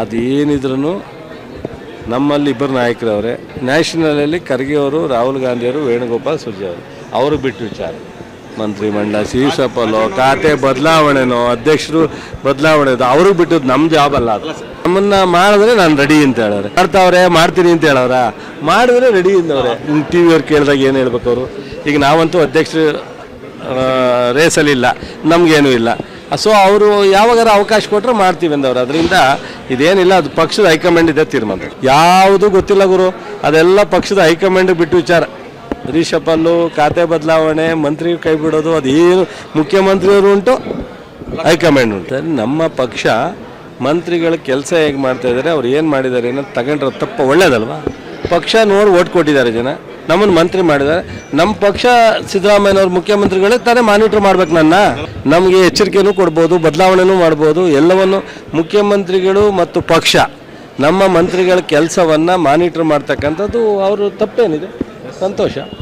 ಅದೇನಿದ್ರು ನಮ್ಮಲ್ಲಿ ಇಬ್ಬರು ನಾಯಕರವ್ರೆ. ನ್ಯಾಷನಲಲ್ಲಿ ಖರ್ಗೆ ಅವರು ರಾಹುಲ್ ಗಾಂಧಿಯವರು, ವೇಣುಗೋಪಾಲ್ ಸುರ್ಜೇವಾಲ ಅವರು. ಬಿಟ್ಟು ವಿಚಾರ. ಮಂತ್ರಿಮಂಡಲ ಶಿವಸಪ್ಪಲ್ಲೋ ಖಾತೆ ಬದಲಾವಣೆನೋ, ಅಧ್ಯಕ್ಷರು ಬದಲಾವಣೆ ಅವರು ಬಿಟ್ಟದ್ದು ನಮ್ಮ ಜಾಬ್ ಅಲ್ಲ ಅದು. ನಮ್ಮನ್ನ ಮಾಡಿದ್ರೆ ನಾನು ರೆಡಿ ಅಂತ ಹೇಳೋರೆ. ಮಾಡ್ತಾವ್ರೆ, ಮಾಡ್ತೀನಿ ಅಂತ ಹೇಳೋರ? ಮಾಡಿದ್ರೆ ರೆಡಿ ಇಂದವ್ರೆ ಟಿ ವಿಯವ್ರು ಕೇಳಿದಾಗ ಏನು ಹೇಳ್ಬೇಕು ಅವರು? ಈಗ ನಾವಂತೂ ಅಧ್ಯಕ್ಷರು ರೇಸಲ್ಲಿಲ್ಲ ನಮಗೇನು ಇಲ್ಲ. ಸೊ ಅವರು ಯಾವಾಗಾರ ಅವಕಾಶ ಕೊಟ್ಟರೆ ಮಾಡ್ತೀವಿ ಅಂದವ್ರು. ಅದರಿಂದ ಇದೇನಿಲ್ಲ, ಅದು ಪಕ್ಷದ ಹೈಕಮಾಂಡ್ ಇದೆ ತೀರ್ಮಾನ. ಯಾವುದು ಗೊತ್ತಿಲ್ಲ ಗುರು, ಅದೆಲ್ಲ ಪಕ್ಷದ ಹೈಕಮಾಂಡ್ ಬಿಟ್ಟು ವಿಚಾರ. ರಿಷಪಲ್ಲು ಖಾತೆ ಬದಲಾವಣೆ, ಮಂತ್ರಿ ಕೈ ಬಿಡೋದು ಅದೇನು ಮುಖ್ಯಮಂತ್ರಿಯವರು ಉಂಟು, ಹೈಕಮಾಂಡ್ ಉಂಟು. ನಮ್ಮ ಪಕ್ಷ ಮಂತ್ರಿಗಳ ಕೆಲಸ ಹೇಗೆ ಮಾಡ್ತಾ ಇದ್ದಾರೆ, ಅವ್ರು ಏನು ಮಾಡಿದ್ದಾರೆ ಏನೋ ತಗೊಂಡ್ರೆ ತಪ್ಪ ಒಳ್ಳೇದಲ್ವಾ? ಪಕ್ಷ ನೋಡಿ ಓಟ್ ಕೊಟ್ಟಿದ್ದಾರೆ ಜನ. ನಮ್ಮನ್ನು ಮಂತ್ರಿ ಮಾಡಿದ್ದಾರೆ. ನಮ್ಮ ಪಕ್ಷ ಸಿದ್ದರಾಮಯ್ಯನವ್ರ ಮುಖ್ಯಮಂತ್ರಿಗಳೇ ತಾನೇ ಮಾನಿಟ್ರ್ ಮಾಡ್ಬೇಕು ನನ್ನ. ನಮಗೆ ಎಚ್ಚರಿಕೆಯೂ ಕೊಡ್ಬೋದು, ಬದಲಾವಣೆನೂ ಮಾಡ್ಬೋದು, ಎಲ್ಲವನ್ನು ಮುಖ್ಯಮಂತ್ರಿಗಳು ಮತ್ತು ಪಕ್ಷ, ನಮ್ಮ ಮಂತ್ರಿಗಳ ಕೆಲಸವನ್ನು ಮಾನಿಟ್ರ್ ಮಾಡ್ತಕ್ಕಂಥದ್ದು ಅವರು ತಪ್ಪೇನಿದೆ. ಸಂತೋಷ.